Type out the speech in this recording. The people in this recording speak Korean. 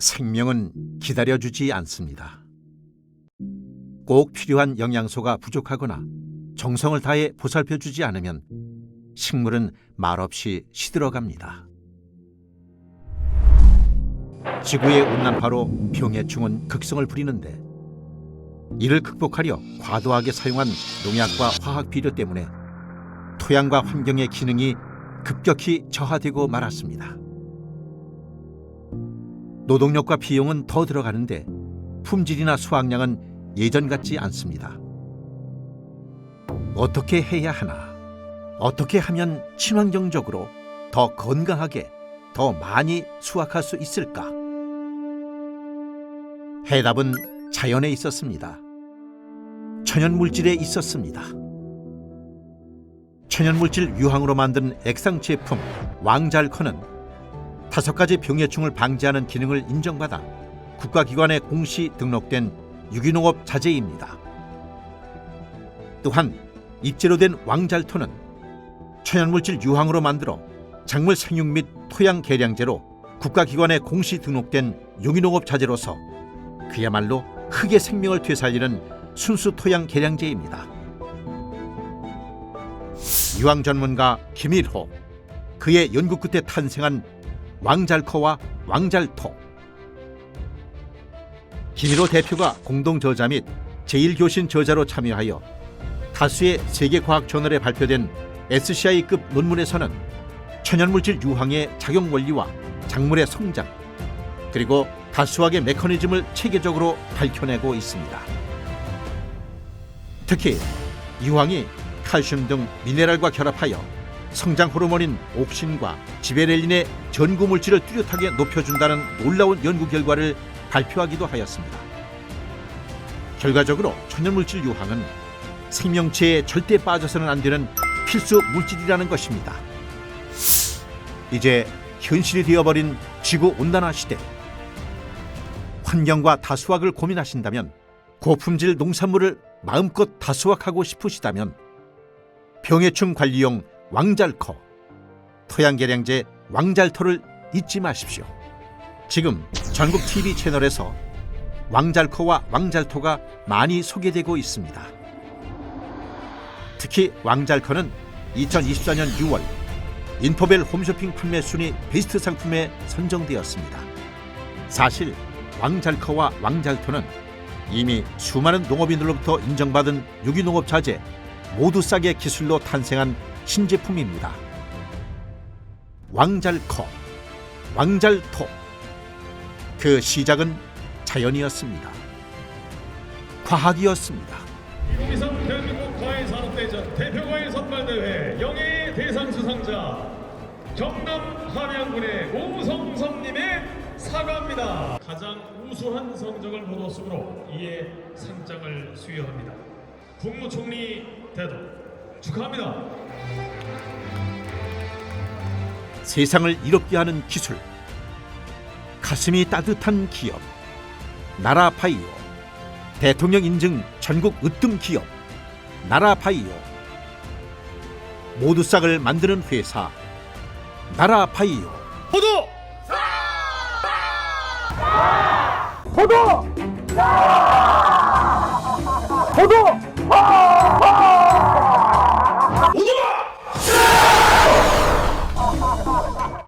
생명은 기다려주지 않습니다. 꼭 필요한 영양소가 부족하거나 정성을 다해 보살펴 주지 않으면 식물은 말없이 시들어갑니다. 지구의 온난화로 병해충은 극성을 부리는데 이를 극복하려 과도하게 사용한 농약과 화학 비료 때문에 토양과 환경의 기능이 급격히 저하되고 말았습니다. 노동력과 비용은 더 들어가는데 품질이나 수확량은 예전 같지 않습니다. 어떻게 해야 하나? 어떻게 하면 친환경적으로 더 건강하게 더 많이 수확할 수 있을까? 해답은 자연에 있었습니다. 천연 물질에 있었습니다. 천연 물질 유황으로 만든 액상 제품 왕잘커는 다섯 가지 병해충을 방지하는 기능을 인정받아 국가기관에 공시 등록된 유기농업 자재입니다. 또한 입재로 된 왕잘토는 천연물질 유황으로 만들어 작물 생육 및 토양 개량제로 국가기관에 공시 등록된 유기농업 자재로서 그야말로 흙의 생명을 되살리는 순수 토양 개량제입니다. 유황 전문가 김일호 그의 연구 끝에 탄생한 왕잘커와 왕잘토 김일호 대표가 공동 저자 및 제1교신 저자로 참여하여 다수의 세계 과학 저널에 발표된 SCI급 논문에서는 천연물질 유황의 작용 원리와 작물의 성장 그리고 다수학의 메커니즘을 체계적으로 밝혀내고 있습니다. 특히 유황이 칼슘 등 미네랄과 결합하여 성장 호르몬인 옥신과 지베렐린의 전구 물질을 뚜렷하게 높여준다는 놀라운 연구 결과를 발표하기도 하였습니다. 결과적으로 천연물질 유황은 생명체에 절대 빠져서는 안 되는 필수 물질이라는 것입니다. 이제 현실이 되어버린 지구 온난화 시대. 환경과 다수학을 고민하신다면 고품질 농산물을 마음껏 다수학하고 싶으시다면 병해충 관리용 왕잘커, 토양개량제 왕잘토를 잊지 마십시오. 지금 전국 TV 채널에서 왕잘커와 왕잘토가 많이 소개되고 있습니다. 특히 왕잘커는 2024년 6월 인포벨 홈쇼핑 판매 순위 베스트 상품에 선정되었습니다. 사실 왕잘커와 왕잘토는 이미 수많은 농업인들로부터 인정받은 유기농업 자재 모두 싸게 기술로 탄생한 신제품입니다. 왕잘커, 왕잘토. 그 시작은 자연이었습니다. 과학이었습니다. 2023 대한민국 과일산업대전 대표과일 선발대회 영예의 대상 수상자 경남 함양군의 오성성님의 사과입니다. 가장 우수한 성적을 거뒀으므로 이에 상장을 수여합니다. 국무총리 대도 축하합니다. 세상을 이롭게 하는 기술, 가슴이 따뜻한 기업, 나라바이오, 대통령 인증 전국 으뜸 기업, 나라바이오, 모두 싹을 만드는 회사, 나라바이오. 모두 도도! 도도! 와!